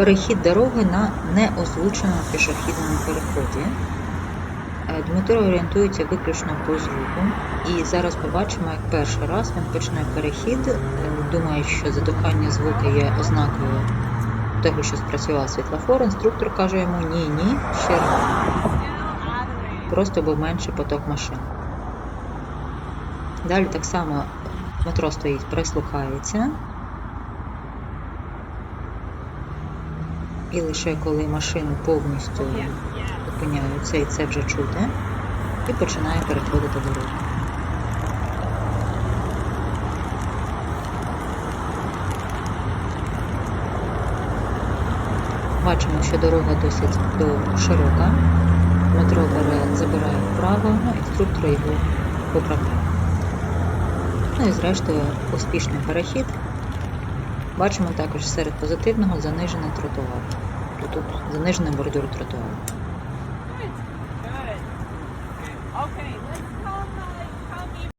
Перехід дороги на неозвученому пішохідному переході. Е, Дмитро орієнтується виключно по звуку. І зараз побачимо, як перший раз він почне перехід. Е, Думає, що затухання звуку є ознакою того, що спрацював світлофор. Інструктор каже йому ні, ні, ще рано. Просто був менший поток машин. Далі так само Дмитро стоїть, прислухається. І лише коли машини повністю зупиняються, і це вже чути, і починає переходити дорогу. Бачимо, що дорога досить до- широка. Дмитро бере, забирає вправо, ну, інструктор його поправляє. Ну і зрештою успішний перехід. Бачимо також серед позитивного занижений тротуар. Тут занижений бордюр тротуару.